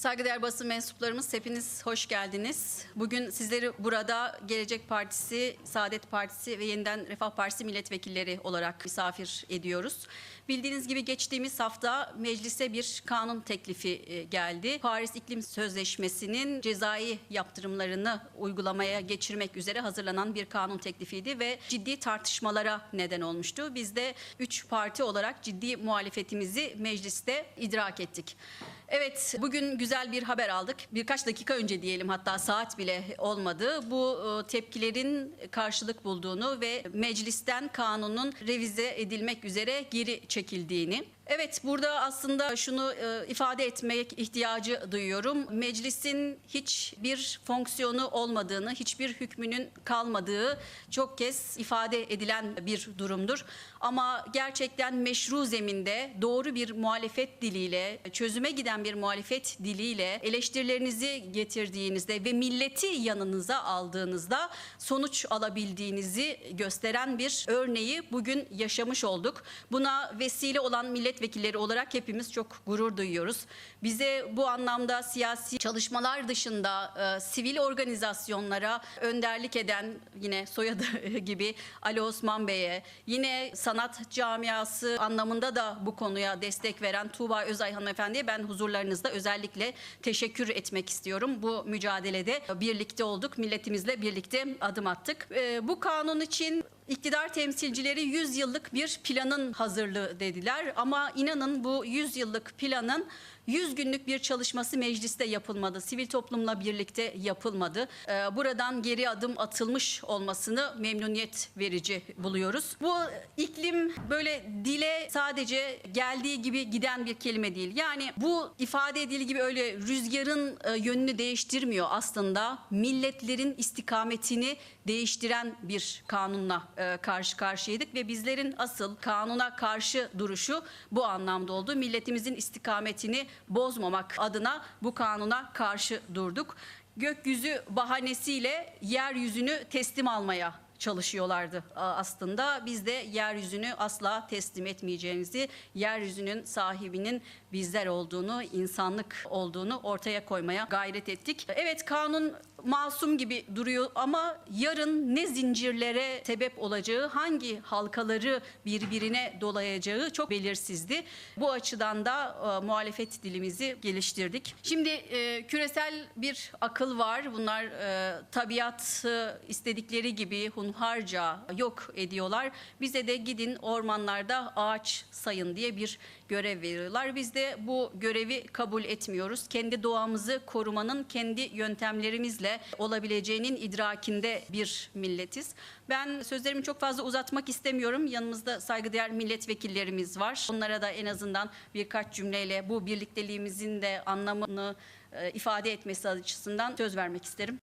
Saygıdeğer basın mensuplarımız hepiniz hoş geldiniz. Bugün sizleri burada Gelecek Partisi, Saadet Partisi ve Yeniden Refah Partisi milletvekilleri olarak misafir ediyoruz. Bildiğiniz gibi geçtiğimiz hafta meclise bir kanun teklifi e, geldi. Paris İklim Sözleşmesi'nin cezai yaptırımlarını uygulamaya geçirmek üzere hazırlanan bir kanun teklifiydi ve ciddi tartışmalara neden olmuştu. Biz de üç parti olarak ciddi muhalefetimizi mecliste idrak ettik. Evet, bugün güzel bir haber aldık. Birkaç dakika önce diyelim hatta saat bile olmadı. Bu e, tepkilerin karşılık bulduğunu ve meclisten kanunun revize edilmek üzere geri çekildiğini. Evet, burada aslında şunu e, ifade etmek ihtiyacı duyuyorum. Meclisin hiçbir fonksiyonu olmadığını, hiçbir hükmünün kalmadığı çok kez ifade edilen bir durumdur. Ama gerçekten meşru zeminde doğru bir muhalefet diliyle, çözüme giden bir muhalefet diliyle eleştirilerinizi getirdiğinizde ve milleti yanınıza aldığınızda sonuç alabildiğinizi gösteren bir örneği bugün yaşamış olduk. Buna vesile olan milletvekilleri olarak hepimiz çok gurur duyuyoruz. Bize bu anlamda siyasi çalışmalar dışında e, sivil organizasyonlara önderlik eden yine soyadı gibi Ali Osman Bey'e, yine sanat camiası anlamında da bu konuya destek veren Tuğba Özay hanımefendiye ben huzurlarınızda özellikle teşekkür etmek istiyorum. Bu mücadelede birlikte olduk, milletimizle birlikte adım attık. E, bu kanun için İktidar temsilcileri 100 yıllık bir planın hazırlığı dediler. Ama inanın bu 100 yıllık planın 100 günlük bir çalışması mecliste yapılmadı. Sivil toplumla birlikte yapılmadı. Ee, Buradan geri adım atılmış olmasını memnuniyet verici buluyoruz. Bu iklim böyle dile sadece geldiği gibi giden bir kelime değil. Yani bu ifade edildiği gibi öyle rüzgarın e, yönünü değiştirmiyor aslında. Milletlerin istikametini değiştiren bir kanunla e, karşı karşıyaydık ve bizlerin asıl kanuna karşı duruşu bu anlamda oldu. Milletimizin istikametini bozmamak adına bu kanuna karşı durduk. Gökyüzü bahanesiyle yeryüzünü teslim almaya çalışıyorlardı aslında. Biz de yeryüzünü asla teslim etmeyeceğimizi, yeryüzünün sahibinin bizler olduğunu, insanlık olduğunu ortaya koymaya gayret ettik. Evet kanun masum gibi duruyor ama yarın ne zincirlere sebep olacağı, hangi halkaları birbirine dolayacağı çok belirsizdi. Bu açıdan da e, muhalefet dilimizi geliştirdik. Şimdi e, küresel bir akıl var. Bunlar e, tabiatı istedikleri gibi hunharca yok ediyorlar. Bize de gidin ormanlarda ağaç sayın diye bir görev veriyorlar. Biz de bu görevi kabul etmiyoruz. Kendi doğamızı korumanın kendi yöntemlerimizle olabileceğinin idrakinde bir milletiz. Ben sözlerimi çok fazla uzatmak istemiyorum. Yanımızda saygıdeğer milletvekillerimiz var. Onlara da en azından birkaç cümleyle bu birlikteliğimizin de anlamını e, ifade etmesi açısından söz vermek isterim.